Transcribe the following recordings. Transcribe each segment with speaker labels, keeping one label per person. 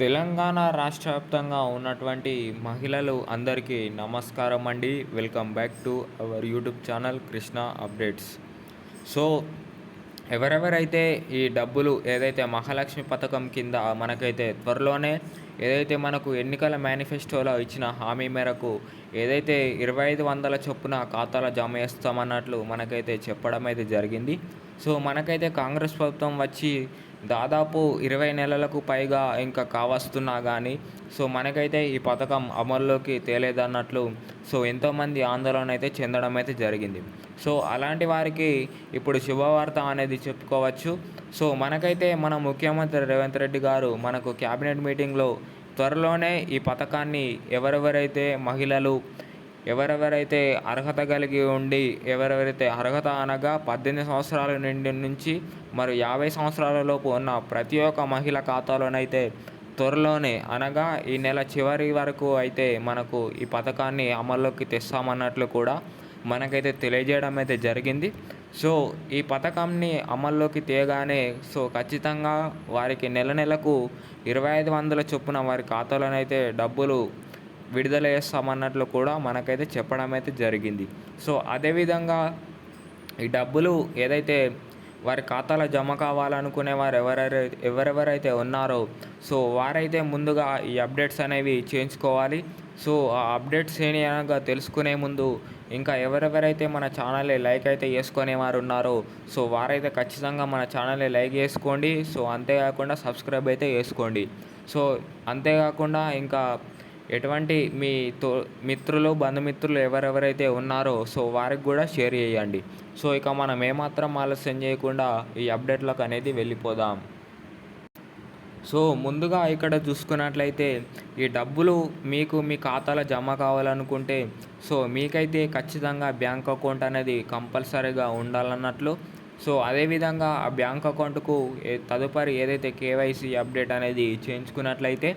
Speaker 1: తెలంగాణ రాష్ట్ర వ్యాప్తంగా ఉన్నటువంటి మహిళలు అందరికీ నమస్కారం అండి. Welcome back to our YouTube channel Krishna updates so ఎవరెవరైతే ఈ డబ్బులు ఏదైతే మహాలక్ష్మి పథకం కింద మనకైతే త్వరలోనే ఏదైతే మనకు ఎన్నికల మేనిఫెస్టోలో ఇచ్చిన హామీ మేరకు ఏదైతే ఇరవై ఐదు వందల చొప్పున ఖాతాలో జమ చేస్తామన్నట్లు మనకైతే చెప్పడం అయితే జరిగింది. సో మనకైతే కాంగ్రెస్ ప్రభుత్వం వచ్చి దాదాపు ఇరవై నెలలకు పైగా ఇంకా కావస్తున్నా కానీ సో మనకైతే ఈ పథకం అమల్లోకి తేలేదన్నట్లు సో ఎంతోమంది ఆందోళన అయితే చెందడం అయితే జరిగింది. సో అలాంటి వారికి ఇప్పుడు శుభవార్త అనేది చెప్పుకోవచ్చు. సో మనకైతే మన ముఖ్యమంత్రి రేవంత్ రెడ్డి గారు మనకు క్యాబినెట్ మీటింగ్లో త్వరలోనే ఈ పథకాన్ని ఎవరెవరైతే మహిళలు ఎవరెవరైతే అర్హత కలిగి ఉండి ఎవరెవరైతే అర్హత అనగా పద్దెనిమిది సంవత్సరాల నుండి నుంచి మరి యాభై సంవత్సరాలలోపు ఉన్న ప్రతి ఒక్క మహిళ ఖాతాలోనైతే త్వరలోనే అనగా ఈ నెల చివరి వరకు అయితే మనకు ఈ పథకాన్ని అమల్లోకి తెస్తామన్నట్లు కూడా మనకైతే తెలియజేయడం అయితే జరిగింది. సో ఈ పథకాన్ని అమల్లోకి తేగానే సో ఖచ్చితంగా వారికి నెల నెలకు ఇరవై ఐదు వందల చొప్పున వారి ఖాతాలోనైతే డబ్బులు విడుదల చేస్తామన్నట్లు కూడా మనకైతే చెప్పడం అయితే జరిగింది. సో అదేవిధంగా ఈ డబ్బులు ఏదైతే వారి ఖాతాలో జమ కావాలనుకునే వారు ఎవరెవరై ఎవరెవరైతే ఉన్నారో సో వారైతే ముందుగా ఈ అప్డేట్స్ అనేవి చేయించుకోవాలి. సో ఆ అప్డేట్స్ ఏంటి అనగా తెలుసుకునే ముందు ఇంకా ఎవరెవరైతే మన ఛానల్ని లైక్ అయితే చేసుకునే వారు ఉన్నారో సో వారైతే ఖచ్చితంగా మన ఛానల్ని లైక్ చేసుకోండి. సో అంతేకాకుండా సబ్స్క్రైబ్ అయితే చేసుకోండి. సో అంతేకాకుండా ఇంకా ఎటువంటి మీ తో మిత్రులు బంధుమిత్రులు ఎవరెవరైతే ఉన్నారో సో వారికి కూడా షేర్ చేయండి. సో ఇక మనం ఏమాత్రం ఆలస్యం చేయకుండా ఈ అప్డేట్లకు అనేది వెళ్ళిపోదాం. సో ముందుగా ఇక్కడ చూసుకున్నట్లయితే ఈ డబ్బులు మీకు మీ ఖాతాలో జమ కావాలనుకుంటే సో మీకైతే ఖచ్చితంగా బ్యాంక్ అకౌంట్ అనేది కంపల్సరీగా ఉండాలన్నట్లు. సో అదేవిధంగా ఆ బ్యాంక్ అకౌంట్కు తదుపరి ఏదైతే కేవైసీ అప్డేట్ అనేది చేయించుకున్నట్లయితే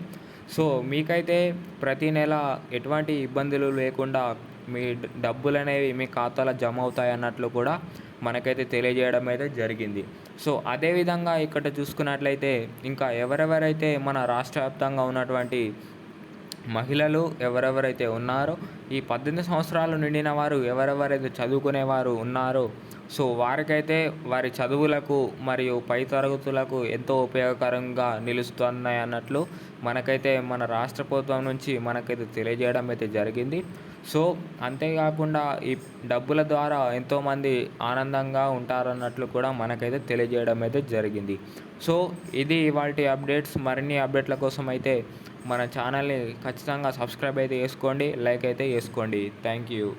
Speaker 1: సో మీకైతే ప్రతి నెల ఎటువంటి ఇబ్బందులు లేకుండా మీ డబ్బులు అనేవి మీ ఖాతాలో జమ అవుతాయి అన్నట్లు కూడా మనకైతే తెలియజేయడం అయితే జరిగింది. సో అదేవిధంగా ఇక్కడ చూసుకున్నట్లయితే ఇంకా ఎవరెవరైతే మన రాష్ట్ర వ్యాప్తంగా ఉన్నటువంటి మహిళలు ఎవరెవరైతే ఉన్నారో ఈ పద్దెనిమిది సంవత్సరాలు నిండిన వారు ఎవరెవరైతే చదువుకునేవారు ఉన్నారో సో వారికైతే వారి చదువులకు మరియు పై తరగతులకు ఎంతో ఉపయోగకరంగా నిలుస్తున్నాయి అన్నట్లు మనకైతే మన రాష్ట్ర ప్రభుత్వం నుంచి మనకైతే తెలియజేయడం అయితే జరిగింది. సో అంతేకాకుండా ఈ డబ్బుల ద్వారా ఎంతోమంది ఆనందంగా ఉంటారన్నట్లు కూడా మనకైతే తెలియజేయడం అయితే జరిగింది. సో ఇది వాటి అప్డేట్స్ మరిన్ని అప్డేట్ల కోసం అయితే మన ఛానల్ని ఖచ్చితంగా సబ్స్క్రైబ్ అయితే చేసుకోండి లైక్ అయితే చేసుకోండి. Thank you.